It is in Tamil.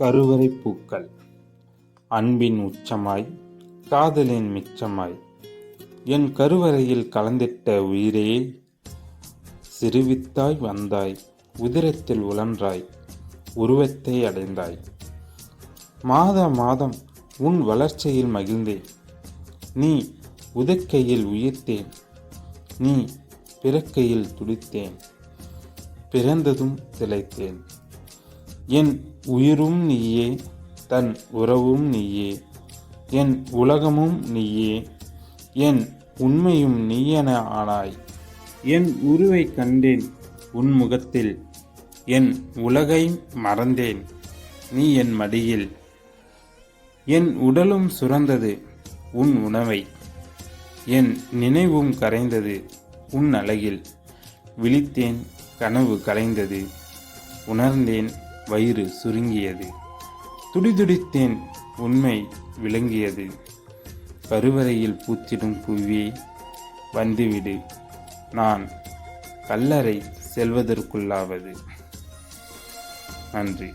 கருவறை பூக்கள். அன்பின் உச்சமாய் காதலின் மிச்சமாய் என் கருவறையில் கலந்திட்ட உயிரே சிறுவித்தாய் வந்தாய் உதிரத்தில் உழன்றாய் உருவத்தை அடைந்தாய். மாத மாதம் உன் வளர்ச்சியில் மகிழ்ந்தேன். நீ உதக்கையில் உயிர்த்தேன். நீ பிறக்கையில் துடித்தேன். பிறந்ததும் திளைத்தேன். என் உயிரும் நீயே தன் உறவும் நீயே என் உலகமும் நீயே என் உண்மையும் நீயென ஆனாய். என் உருவை கண்டேன் உன் முகத்தில் என் உலகை மறந்தேன் நீ என் மடியில். என் உடலும் சுரந்தது உன் உணவை என் நினைவும் கரைந்தது உன் அழகில். விழித்தேன் கனவு கலைந்தது உணர்ந்தேன் வயிறு சுருங்கியது. துடிதுடித்தேன் உண்மை விளங்கியது. கருவறையில் பூத்திடும் புவியை வந்துவிடு. நான் கல்லறை செல்வதற்குள்ளாவது. நன்றி.